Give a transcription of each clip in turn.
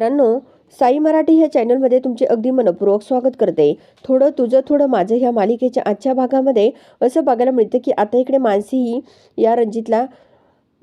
मित्रांनो साई मराठी ह्या चॅनलमध्ये तुमचे अगदी मनपूर्वक स्वागत करते. थोडं तुझं थोडं माझं ह्या मालिकेच्या आजच्या भागामध्ये असं बघायला मिळतं की आता इकडे मानसी ही या रंजितला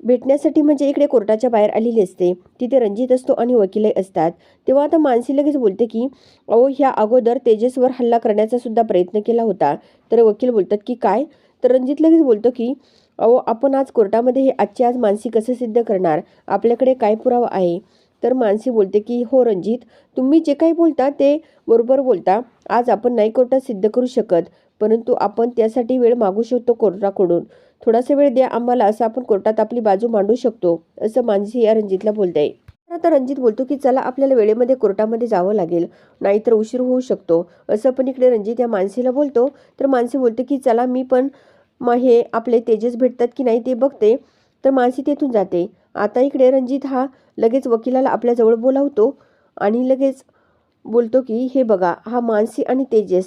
भेटण्यासाठी म्हणजे इकडे कोर्टाच्या बाहेर आलेली असते. तिथे रणजित असतो आणि वकीलही असतात. तेव्हा आता मानसी लगेच बोलते की अहो ह्या अगोदर तेजसवर हल्ला करण्याचा सुद्धा प्रयत्न केला होता. तर वकील बोलतात की काय? तर रणजित लगेच बोलतो की अहो आपण आज कोर्टामध्ये हे आजच्या आज मानसी कसं सिद्ध करणार? आपल्याकडे काय पुरावा आहे? तर मानसी बोलते की हो रणजित तुम्ही जे काही बोलता ते बरोबर बोलता. आज आपण नाही कोर्टात सिद्ध करू शकत परंतु आपण त्यासाठी वेळ मागू शकतो कोर्टाकडून. थोडासा वेळ द्या आम्हाला असं आपण कोर्टात आपली बाजू मांडू शकतो असं मानसी या रणजितला बोलते. आता रणजित बोलतो की चला आपल्याला वेळेमध्ये कोर्टामध्ये जावं लागेल. नाहीतर उशीर होऊ शकतो. असं पण इकडे रणजित या मानसीला बोलतो. तर मानसी बोलते की चला मी पण मग हे आपले तेजस भेटतात की नाही ते बघते. तर मानसी तेथून जाते. आता इकडे रणजित हा लगेच वकिलाला आपल्याजवळ बोलावतो आणि लगेच बोलतो की हे बघा हा मानसी आणि तेजस.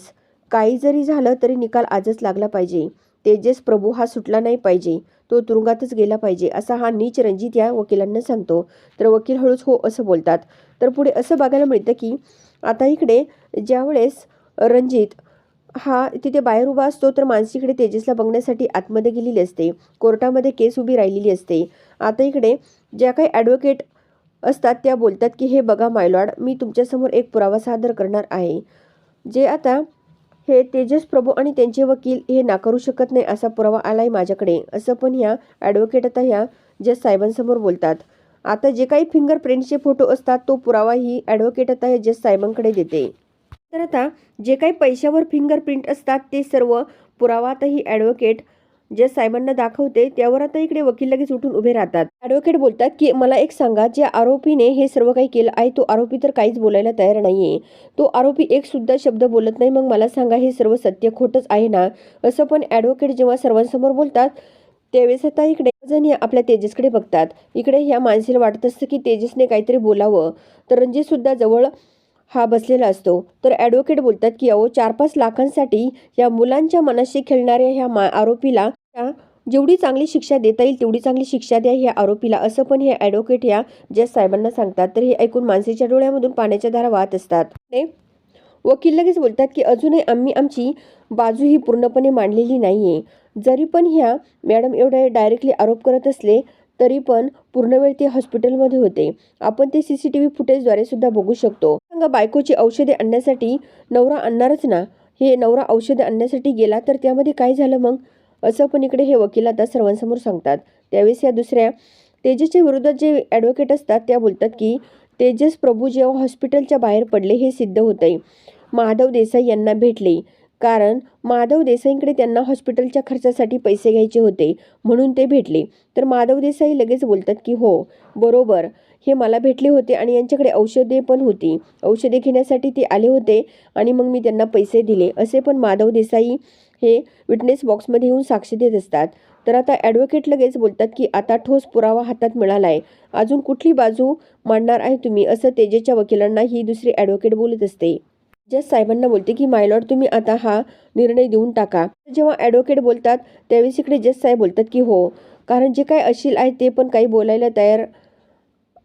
काही जरी झालं तरी निकाल आजच लागला पाहिजे. तेजस प्रभू हा सुटला नाही पाहिजे. तो तुरुंगातच गेला पाहिजे असा हा नीच रणजित या वकिलांना सांगतो. तर वकील हळूच हो असं बोलतात. तर पुढे असं बघायला मिळतं की आता इकडे ज्यावेळेस रणजित हा तिथे बाहेर उभा असतो तर मानसीकडे तेजसला बघण्यासाठी आतमध्ये गेलेली असते. कोर्टामध्ये केस उभी राहिलेली असते. आता इकडे ज्या काही ॲडव्होकेट असतात त्या बोलतात की हे बघा मायलॉड मी तुमच्यासमोर एक पुरावा सादर करणार आहे. जे आता हे तेजस प्रभू आणि त्यांचे वकील हे नाकारू शकत नाही असा पुरावा आलाय माझ्याकडे. असं पण ह्या ॲडव्होकेट आता ह्या जज साहेबांसमोर बोलतात. आता जे काही फिंगरप्रिंटचे फोटो असतात तो पुरावा ही ॲडव्होकेट आता ह्या जज साहेबांकडे देते. तर आता जे काही पैशावर फिंगरप्रिंट असतात ते सर्व पुरावा आता ही ॲडव्होकेट जे साहेबांना दाखवते त्यावर आता इकडे वकील लगेच उठून उभे राहतात. ॲडव्होकेट बोलतात की मला एक सांगा ज्या आरोपीने हे सर्व काही केलं आहे तो आरोपी तर काहीच बोलायला तयार नाहीये. तो आरोपी एक सुद्धा शब्द बोलत नाही मग मला सांगा हे सर्व सत्य खोटंच आहे ना? असं पण ॲडव्होकेट जेव्हा सर्वांसमोर बोलतात त्यावेळेस आता इकडे जण या आपल्या तेजसकडे बघतात. इकडे ह्या माणसेला वाटत असतं की तेजसने काहीतरी बोलावं. तर रणजित सुद्धा जवळ हा बसलेला असतो. तर ॲडव्होकेट बोलतात की अहो चार पाच लाखांसाठी या मुलांच्या मनाशी खेळणाऱ्या ह्या मा आरोपीला त्या जेवढी चांगली शिक्षा देता येईल तेवढी चांगली शिक्षा द्या ह्या आरोपीला असं पण हे ॲडव्होकेट या जज साहेबांना सांगतात. तर हे ऐकून माणसेच्या डोळ्यामधून पाण्याच्या धारा वाहत असतात. ते वकील लगेच बोलतात की अजूनही आम्ही आमची बाजू ही पूर्णपणे मांडलेली नाही आहे जरी पण ह्या मॅडम एवढे डायरेक्टली आरोप करत असले तरी पण पूर्ण वेळ ते हॉस्पिटलमध्ये होते. आपण ते सी सी टी व्ही फुटेजद्वारे सुद्धा बघू शकतो. सांगा बायकोची औषधे आणण्यासाठी नवरा आणणारच ना? हे नवरा औषधे आणण्यासाठी गेला तर त्यामध्ये काय झालं मग? असं पण इकडे हे वकील आता सर्वांसमोर सांगतात. त्यावेळेस या दुसऱ्या तेजसच्या विरोधात जे ॲडव्होकेट असतात त्या बोलतात की तेजस प्रभू जेव्हा हॉस्पिटलच्या बाहेर पडले हे सिद्ध होतंय. माधव देसाई यांना भेटले. कारण माधव देसाईंकडे त्यांना हॉस्पिटलच्या खर्चासाठी पैसे घ्यायचे होते म्हणून ते भेटले. तर माधव देसाई लगेच बोलतात की हो बरोबर. हे मला भेटले होते आणि यांच्याकडे औषधे पण होती. औषधे घेण्यासाठी ते आले होते आणि मग मी त्यांना पैसे दिले. असे पण माधव देसाई हे विटनेस बॉक्समध्ये येऊन साक्ष देत असतात. तर आता ॲडव्होकेट लगेच बोलतात की आता ठोस पुरावा हातात मिळाला आहे अजून कुठली बाजू मांडणार आहे तुम्ही? असं तेजेच्या वकिलांना ही दुसरी ॲडव्होकेट बोलत असते. जज साहेबांना बोलते की मायलॉर्ड तुम्ही आता हा निर्णय देऊन टाका. जेव्हा ॲडव्होकेट बोलतात त्यावेळेस इकडे जज साहेब बोलतात की हो कारण जे काय अशील आहे ते पण काही बोलायला तयार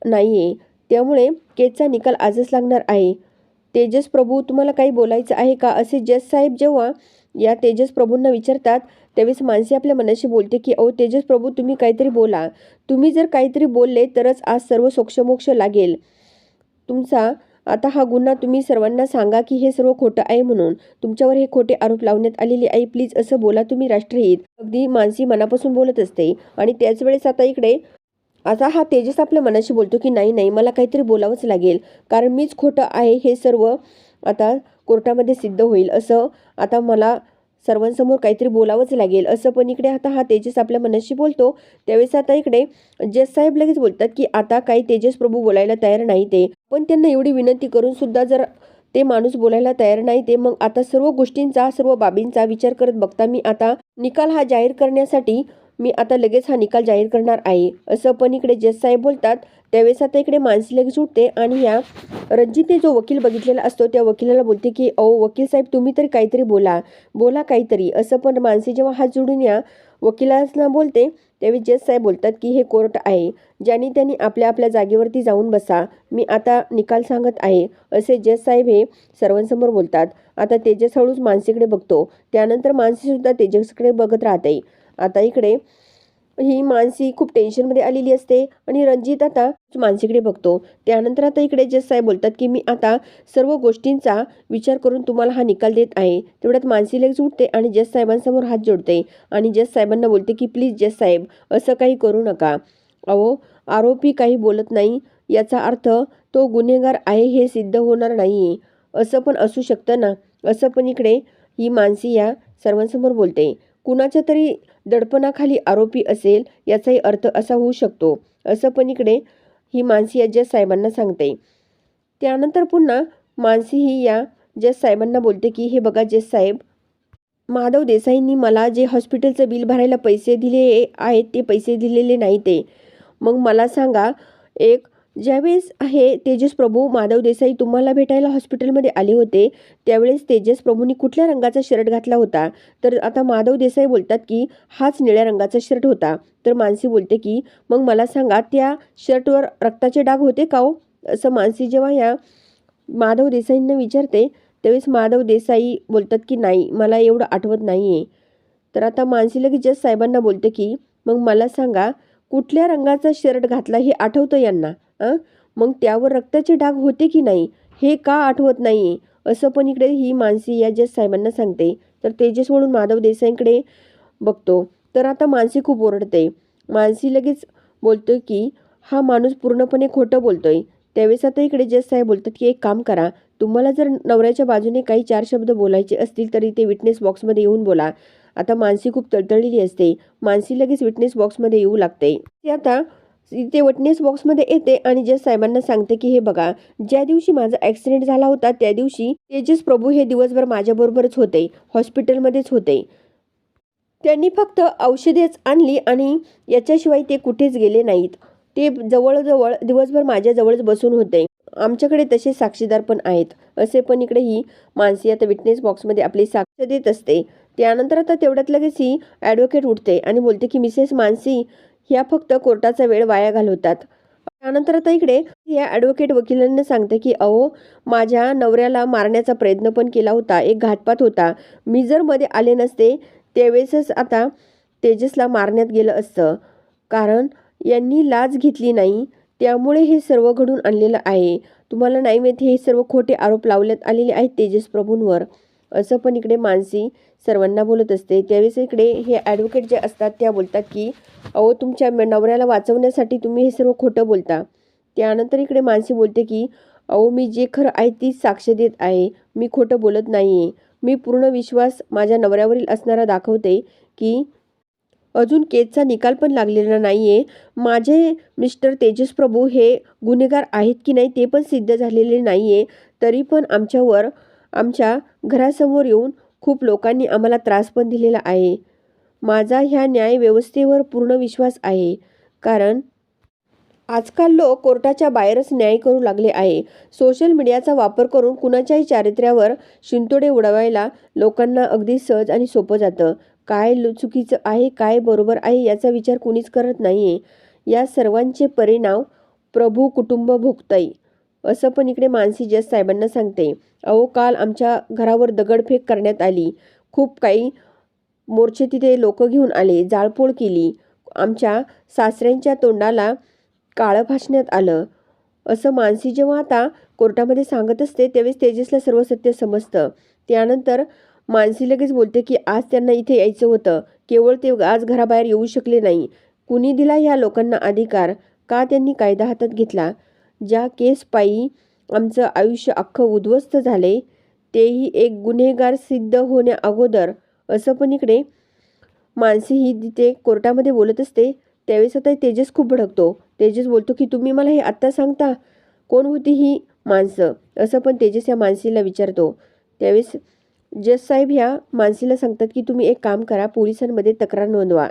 नाही आहे त्यामुळे केसचा निकाल आजच लागणार आहे. तेजस प्रभू तुम्हाला काही बोलायचं आहे का? असे जज साहेब जेव्हा या तेजस प्रभूंना विचारतात त्यावेळेस माणसे आपल्या मनाशी बोलते की अहो तेजस प्रभू तुम्ही काहीतरी बोला. तुम्ही जर काहीतरी बोलले तरच आज सर्व सोक्षमोक्ष लागेल. तुमचा आता हा गुन्हा तुम्ही सर्वांना सांगा की हे सर्व खोटं आहे म्हणून. तुमच्यावर हे खोटे आरोप लावण्यात आलेले आहे प्लीज असं बोला तुम्ही राष्ट्रहित. अगदी मानसी मनापासून बोलत असते. आणि त्याच वेळेस आता इकडे आता हा तेजस आपल्या मनाशी बोलतो की नाही नाही मला काहीतरी बोलावंच लागेल. कारण मीच खोटं आहे हे सर्व आता कोर्टामध्ये सिद्ध होईल. असं आता मला सर्वांसमोर काहीतरी बोलावंच लागेल. असं पण इकडे आता हा तेजस आपल्या मनाशी बोलतो. त्यावेळेस आता इकडे जज साहेब लगेच बोलतात की आता काही तेजस प्रभू बोलायला तयार नाही ते. पण त्यांना एवढी विनंती करून सुद्धा जर ते माणूस बोलायला तयार नाही ते मग आता सर्व गोष्टींचा सर्व बाबींचा विचार करत बघता मी आता निकाल हा जाहीर करण्यासाठी मी आता लगेच हा निकाल जाहीर करणार आहे. असं पण इकडे जज साहेब बोलतात. त्यावेळेस आता इकडे मानसी लगेच उठते आणि या रणजितने जो वकील बघितलेला असतो त्या वकिलाला बोलते की अहो वकील साहेब तुम्ही तरी काहीतरी बोला. बोला काहीतरी. असं पण मानसी जेव्हा हात जोडून या वकिलांना बोलते त्यावेळी जज साहेब बोलतात की हे कोर्ट आहे ज्यांनी त्यांनी आपल्या आपल्या जागेवरती जाऊन बसा. मी आता निकाल सांगत आहे असे जज साहेब हे सर्वांसमोर बोलतात. आता तेजस हळूच मानसीकडे बघतो. त्यानंतर मानसीसुद्धा तेजसकडे बघत राहते. आता इकडे ही मानसी खूप टेन्शनमध्ये आलेली असते आणि रणजित आता मानसीकडे बघतो. त्यानंतर आता इकडे जज साहेब बोलतात की मी आता सर्व गोष्टींचा विचार करून तुम्हाला हा निकाल देत आहे. तेवढ्यात मानसी लगेच उठते आणि जज साहेबांसमोर हात जोडते आणि जज साहेबांना बोलते की प्लीज जज साहेब असं काही करू नका. अहो आरोपी काही बोलत नाही. याचा अर्थ तो गुन्हेगार आहे हे सिद्ध होणार नाही. असं पण असू शकतं ना. असं पण इकडे ही मानसी या सर्वांसमोर बोलते. कुणाच्या तरी दडपणाखाली आरोपी असेल याचाही अर्थ असा होऊ शकतो. असं पण इकडे ही मानसी या जज साहेबांना सांगते. त्यानंतर पुन्हा मानसी ही या जज साहेबांना बोलते की हे बघा जज साहेब माधव देसाईंनी मला जे हॉस्पिटलचं बिल भरायला पैसे दिले आहेत ते पैसे दिलेले नाही ते. मग मला सांगा एक ज्यावेळेस हे तेजस प्रभू माधव देसाई तुम्हाला भेटायला हॉस्पिटलमध्ये आले होते त्यावेळेस तेजस प्रभूंनी कुठल्या रंगाचा शर्ट घातला होता? तर आता माधव देसाई बोलतात की हाच निळ्या रंगाचा शर्ट होता. तर मानसी बोलते की मग मला सांगा त्या शर्टवर रक्ताचे डाग होते का हो? असं मानसी जेव्हा ह्या माधव देसाईंना विचारते त्यावेळेस माधव देसाई बोलतात की नाही मला एवढं आठवत नाही आहे तर आता मानसी लगेच साहेबांना बोलते की मग मला सांगा कुठल्या रंगाचा शर्ट घातला हे आठवतं यांना? अं? मग त्यावर रक्ताचे डाग होते की नाही? हे का आठवत नाही असं पण इकडे ही मानसी या जज साहेबांना सांगते. तर तेजस म्हणून माधव देसाईंकडे बघतो. तर आता मानसी खूप ओरडते. मानसी लगेच बोलतो की हा माणूस पूर्णपणे खोटं बोलतोय. त्यावेळेस आता इकडे जज साहेब बोलतात की एक काम करा. तुम्हाला जर नवऱ्याच्या बाजूने काही चार शब्द बोलायचे असतील तरी ते विटनेस बॉक्समध्ये येऊन बोला. आता मानसी खूप तळतळलेली असते. मानसी लगेच विटनेस बॉक्समध्ये येऊ लागते. ते आता ते विटनेस बॉक्समध्ये येते आणि जस साहेबांना सांगते की हे बघा ज्या दिवशी माझा ॲक्सिडेंट झाला होता त्या दिवशी तेजस प्रभू हे दिवसभर माझ्याबरोबरच होते हॉस्पिटलमध्येच होते. त्यांनी फक्त औषधेच आणली आणि याच्याशिवाय ते कुठेच गेले नाहीत. ते जवळजवळ दिवसभर माझ्याजवळच बसून होते. आमच्याकडे तसे साक्षीदार पण आहेत. असे पण इकडे ही मानसी आता विटनेस बॉक्समध्ये आपली साक्ष देत असते. त्यानंतर आता तेवढ्यात लगेच ही ॲडव्होकेट उठते आणि बोलते की मिसेस मानसी ह्या फक्त कोर्टाचा वेळ वाया घालवतात. त्यानंतर आता इकडे या ॲडव्होकेट वकिलांना सांगते की अहो माझ्या नवऱ्याला मारण्याचा प्रयत्न पण केला होता एक घातपात होता. मी जर मध्ये आले नसते त्यावेळेसच आता तेजसला मारण्यात गेलं असतं. कारण यांनी लाज घेतली नाही त्यामुळे हे सर्व घडून आणलेलं आहे. तुम्हाला नाही माहिती हे सर्व खोटे आरोप लावण्यात आलेले आहेत तेजस प्रभूंवर. असं पण इकडे मानसी सर्वांना बोलत असते. त्यावेळेस इकडे हे ॲडव्होकेट जे असतात त्या बोलतात की अहो तुमच्या नवऱ्याला वाचवण्यासाठी तुम्ही हे सर्व खोटं बोलता. त्यानंतर इकडे मानसी बोलते की अहो मी जे खरं आहे तीच साक्ष देत आहे. मी खोटं बोलत नाही आहे मी पूर्ण विश्वास माझ्या नवऱ्यावरील असणारा दाखवते की अजून केसचा निकाल पण लागलेला नाही आहे माझे मिस्टर तेजस प्रभू हे गुन्हेगार आहेत की नाही ते पण सिद्ध झालेले नाही आहे तरी पण आमच्यावर आमच्या घरासमोर येऊन खूप लोकांनी आम्हाला त्रास पण दिलेला आहे. माझा ह्या न्यायव्यवस्थेवर पूर्ण विश्वास आहे. कारण आजकाल लोक कोर्टाच्या बाहेरच न्याय करू लागले आहे. सोशल मीडियाचा वापर करून कुणाच्याही चारित्र्यावर शिंतोडे उडवायला लोकांना अगदी सहज आणि सोपं जातं. काय चुकीचं आहे काय बरोबर आहे याचा विचार कुणीच करत नाही आहे या सर्वांचे परिणाम प्रभू कुटुंब भोगतंय असं पण इकडे मानसी जज साहेबांना सांगते अहो काल आमच्या घरावर दगडफेक करण्यात आली. खूप काही मोर्चे तिथे लोक घेऊन आले जाळपोळ केली. आमच्या सासऱ्यांच्या तोंडाला काळं भासण्यात आलं. असं मानसी जेव्हा आता कोर्टामध्ये सांगत असते त्यावेळेस तेजसला सर्व सत्य समजतं. त्यानंतर मानसी लगेच बोलते की आज त्यांना इथे यायचं होतं. केवळ ते आज घराबाहेर येऊ शकले नाही. कुणी दिला ह्या लोकांना अधिकार? का त्यांनी कायदा हातात घेतला? ज्या केसपायी आमचं आयुष्य अख्खं उद्ध्वस्त झाले तेही एक गुन्हेगार सिद्ध होण्या अगोदर. असं पण इकडे मानसी ही तिथे कोर्टामध्ये बोलत असते. त्यावेळेस आता तेजस खूप भडकतो. तेजस बोलतो की तुम्ही मला हे आत्ता सांगता? कोण होती ही माणसं? असं पण तेजस या मानसीला विचारतो. त्यावेळेस जज साहेब ह्या मानसीला सांगतात की तुम्ही एक काम करा पोलिसांमध्ये तक्रार नोंदवा.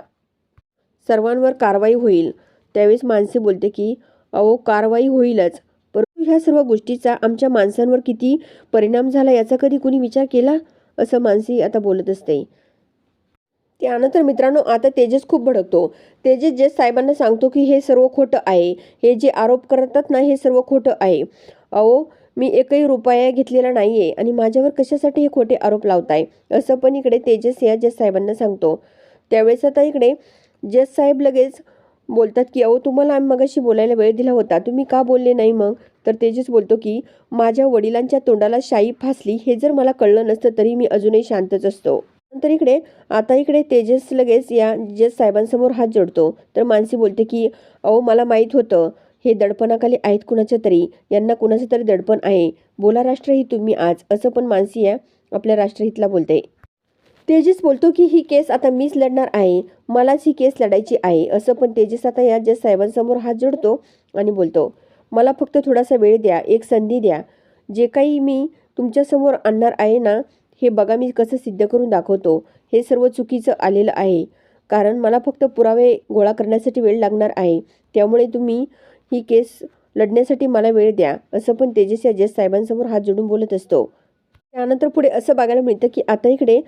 सर्वांवर कारवाई होईल. त्यावेळेस मानसी बोलते की अहो कारवाई होईलच. परंतु ह्या सर्व गोष्टीचा आमच्या माणसांवर किती परिणाम झाला याचा कधी कुणी विचार केला? असं मानसी आता बोलत असते. त्यानंतर मित्रांनो आता तेजस खूप भडकतो. तेजस जे साहेबांना सांगतो की हे सर्व खोटं आहे. हे जे आरोप करतात ना हे सर्व खोटं आहे. अहो मी एकही रुपया घेतलेला नाही आहे आणि माझ्यावर कशासाठी हे खोटे आरोप लावताय? असं पण इकडे तेजस या जज साहेबांना सांगतो. त्यावेळेस आता इकडे जज साहेब लगेच बोलतात की अहो तुम्हाला आम्ही मगाशी बोलायला वेळ दिला होता. तुम्ही का बोलले नाही मग? तर तेजस बोलतो की माझ्या वडिलांच्या तोंडाला शाई फासली. हे जर मला कळलं नसतं तरी मी अजूनही शांतच असतो. नंतर इकडे आता इकडे तेजस लगेच या जज साहेबांसमोर हात जोडतो. तर मानसी बोलते की अहो मला माहीत होतं. हे दडपणाखाली आहेत कुणाच्या तरी. यांना कुणाचं तरी दडपण आहे. बोला राष्ट्रहित तुम्ही आज. असं पण मानसी या आपल्या राष्ट्रहितला बोलते. तेजस बोलतो की ही केस आता मीच लढणार आहे. मलाच ही केस लढायची आहे. असं पण तेजस आता या जज साहेबांसमोर हात जोडतो आणि बोलतो मला फक्त थोडासा वेळ द्या एक संधी द्या. जे काही मी तुमच्यासमोर आणणार आहे ना हे बघा मी कसं सिद्ध करून दाखवतो. हे सर्व चुकीचं आलेलं आहे. कारण मला फक्त पुरावे गोळा करण्यासाठी वेळ लागणार आहे. त्यामुळे तुम्ही ही केस लढण्यासाठी मला वेळ द्या. असं पण तेजस या जज साहेबांसमोर हात जोडून बोलत असतो. त्यानंतर पुढे असं बघायला मिळतं की आता इकडे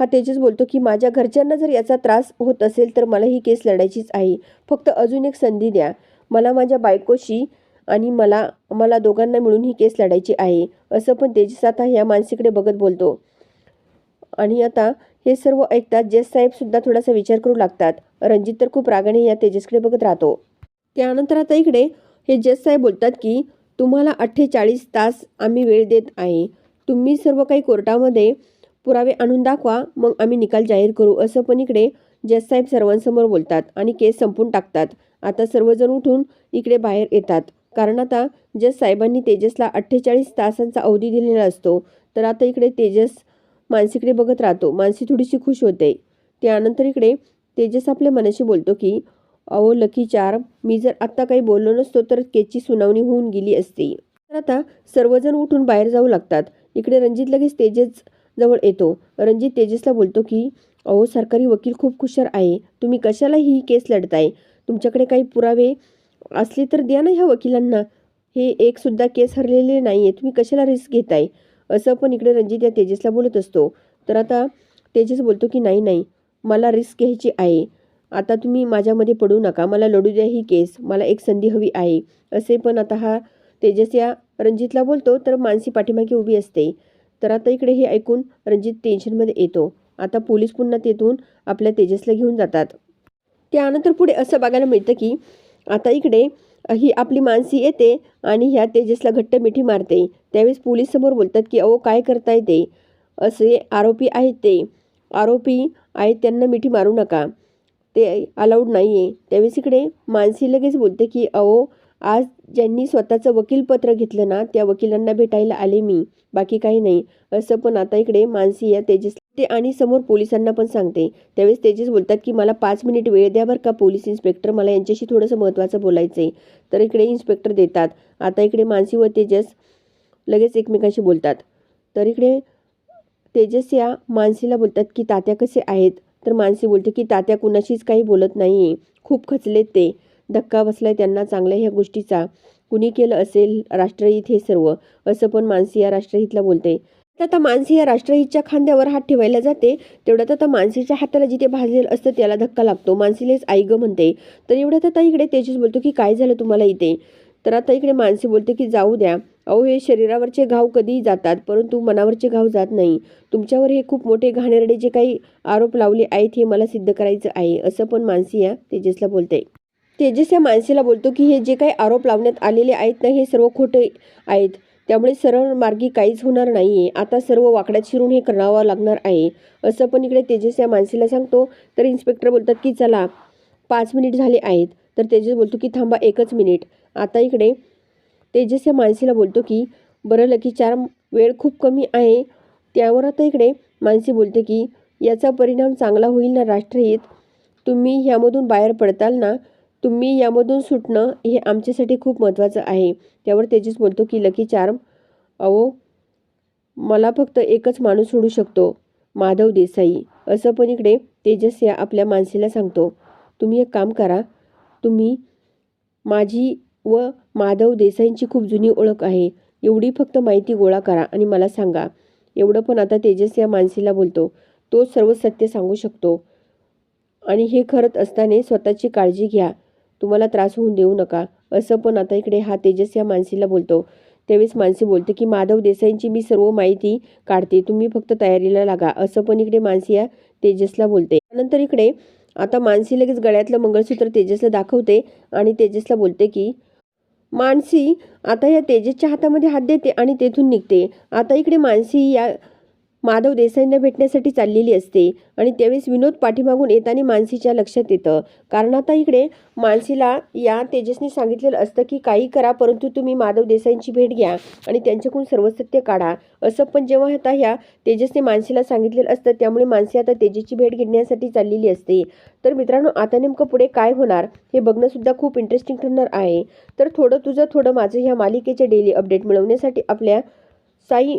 हा तेजस बोलतो की माझ्या घरच्यांना जर याचा त्रास होत असेल तर मला ही केस लढायचीच आहे. फक्त अजून एक संधी द्या. मला माझ्या बायकोशी आणि मला मला दोघांना मिळून ही केस लढायची आहे. असं पण तेजस आता या मानसीकडे बघत बोलतो. आणि आता हे सर्व ऐकतात जेस साहेबसुद्धा थोडासा विचार करू लागतात. रणजित तर खूप रागाने या तेजसकडे बघत राहतो. त्यानंतर आता इकडे हे जेस साहेब बोलतात की तुम्हाला अठ्ठेचाळीस तास आम्ही वेळ देत आहे. तुम्ही सर्व काही कोर्टामध्ये पुरावे आणून दाखवा मग आम्ही निकाल जाहीर करू असं पण इकडे जज साहेब सर्वांसमोर बोलतात आणि केस संपून टाकतात. आता सर्वजण उठून इकडे बाहेर येतात. कारण आता जज साहेबांनी तेजसला अठ्ठेचाळीस तासांचा अवधी दिलेला असतो तर आता इकडे तेजस मानसीकडे बघत राहतो. मानसी थोडीशी खुश होते. त्यानंतर इकडे तेजस आपल्या मनाशी बोलतो की अहो लकी चार मी जर आत्ता काही बोललो नसतो तर केसची सुनावणी होऊन गेली असती. तर आता सर्वजण उठून बाहेर जाऊ लागतात. इकडे रणजित लगेच तेजस जवळ येतो. रणजित तेजसला बोलतो की अहो सरकारी वकील खूप हुशार आहे. तुम्ही कशाला ही केस लढताय? तुमच्याकडे काही पुरावे असले तर द्या ना ह्या वकिलांना. हे एक सुद्धा केस हरलेले नाही आहे तुम्ही कशाला रिस्क घेताय? असं पण इकडे रणजित या तेजसला बोलत असतो. तर आता तेजस बोलतो की नाही नाही. मला रिस्क घ्यायची आहे. आता तुम्ही माझ्यामध्ये पडू नका. मला लढू द्या ही केस. मला एक संधी हवी आहे. असे पण आता हा तेजस या रणजितला बोलतो. तर मानसी पाठीमागे उभी असते. तर आता इकडे हे ऐकून रणजित टेन्शनमध्ये येतो. आता पोलीस पुन्हा तेथून आपल्या तेजसला घेऊन जातात. त्यानंतर पुढे असं बघायला मिळतं की आता इकडे ही आपली मानसी येते आणि ह्या तेजसला घट्ट मिठी मारते. त्यावेळेस पोलीस समोर बोलतात की अहो काय करताय ते? असे आरोपी आहेत ते. आरोपी आहेत त्यांना मिठी मारू नका. ते अलाउड नाही आहे त्यावेळेस इकडे मानसी लगेच बोलते की अहो आज ज्यांनी स्वतःचं वकीलपत्र घेतलं ना त्या वकिलांना भेटायला आले मी. बाकी काही नाही. असं पण आता इकडे मानसी या तेजस ते आणि समोर पोलिसांना पण सांगते. त्यावेळेस तेजस बोलतात की मला पाच मिनिट वेळ द्या बरं का पोलीस इन्स्पेक्टर मला यांच्याशी थोडंसं महत्त्वाचं बोलायचं आहे तर इकडे इन्स्पेक्टर देतात. आता इकडे मानसी व तेजस लगेच एकमेकांशी बोलतात. तर इकडे तेजस या मानसीला बोलतात की तात्या कसे आहेत? तर मानसी बोलते की तात्या कुणाशीच काही बोलत नाही आहे खूप खचलेत ते. धक्का बसलाय त्यांना चांगल्या ह्या गोष्टीचा. कुणी केलं असेल राष्ट्रहित हे सर्व? असं पण मानसी या राष्ट्रहितला बोलते तर आता मानसी या राष्ट्रहितच्या खांद्यावर हात ठेवायला जाते. तेवढ्यात आता मानसीच्या हाताला जिथे भाजलेलं असतं त्याला धक्का लागतो. मानसीलेच आई ग म्हणते. तर एवढ्यात आता इकडे तेजस बोलतो की काय झालं तुम्हाला इथे? तर आता इकडे मानसी बोलते की जाऊ द्या. अहो हे शरीरावरचे घाव कधीही जातात परंतु मनावरचे घाव जात नाही. तुमच्यावर हे खूप मोठे घाणेरडे जे काही आरोप लावले आहेत हे मला सिद्ध करायचं आहे. असं पण मानसी या तेजसला बोलते. तेजस या माणसेला बोलतो की हे जे काही आरोप लावण्यात आलेले आहेत ना हे सर्व खोटे आहेत. त्यामुळे सरळ मार्गी काहीच होणार नाही आहे आता सर्व वाकड्यात शिरून हे करावं लागणार आहे. असं पण इकडे तेजस या माणसेला सांगतो. तर इन्स्पेक्टर बोलतात की चला पाच मिनिट झाले आहेत. तर तेजस बोलतो की थांबा एकच मिनिट. आता इकडे तेजस या माणसीला बोलतो की बरं लकी चार वेळ खूप कमी आहे. त्यावर आता इकडे मानसी बोलते की याचा परिणाम चांगला होईल ना राष्ट्रहित? तुम्ही ह्यामधून बाहेर पडताल ना तुम्ही यामधून सुटणं हे आमच्यासाठी खूप महत्त्वाचं आहे. त्यावर तेजस बोलतो की लकी चार्म अहो मला फक्त एकच माणूस सोडू शकतो माधव देसाई. असं पण इकडे तेजस या आपल्या माणसेला सांगतो. तुम्ही एक काम करा तुम्ही माझी व माधव देसाईंची खूप जुनी ओळख आहे. एवढी फक्त माहिती गोळा करा आणि मला सांगा. एवढं पण आता तेजस या मानसीला बोलतो. तो सर्व सत्य सांगू शकतो. आणि हे खरंच असताना स्वतःची काळजी घ्या. तुम्हाला त्रास होऊन देऊ नका. असं पण आता इकडे हा तेजस या मानसीला बोलतो. त्यावेळेस मानसी बोलते की माधव देसाईंची मी सर्व माहिती काढते. तुम्ही फक्त तयारीला लागा. असं पण इकडे मानसी या तेजसला बोलते. नंतर इकडे आता मानसी लगेच गळ्यातलं मंगळसूत्र तेजसला दाखवते आणि तेजसला बोलते की मानसी आता या तेजसच्या हातामध्ये हात देते आणि तेथून निघते. आता इकडे मानसी या माधव देसाईंना भेटण्यासाठी चाललेली असते आणि त्यावेळेस विनोद पाठीमागून येताना मानसीच्या लक्षात येतं. कारण आता इकडे मानसीला या तेजसनी सांगितलेलं असतं की काही करा परंतु तुम्ही माधव देसाईंची भेट घ्या आणि त्यांच्याकडून सर्व सत्य काढा. असं पण जेव्हा आता ह्या तेजसने मानसीला सांगितलेलं असतं त्यामुळे मानसी आता तेजसची भेट घेण्यासाठी चाललेली असते. तर मित्रांनो आता नेमकं पुढे काय होणार हे बघणंसुद्धा खूप इंटरेस्टिंग ठरणार आहे. तर थोडं तुझं थोडं माझं ह्या मालिकेचे डेली अपडेट मिळवण्यासाठी आपल्या साई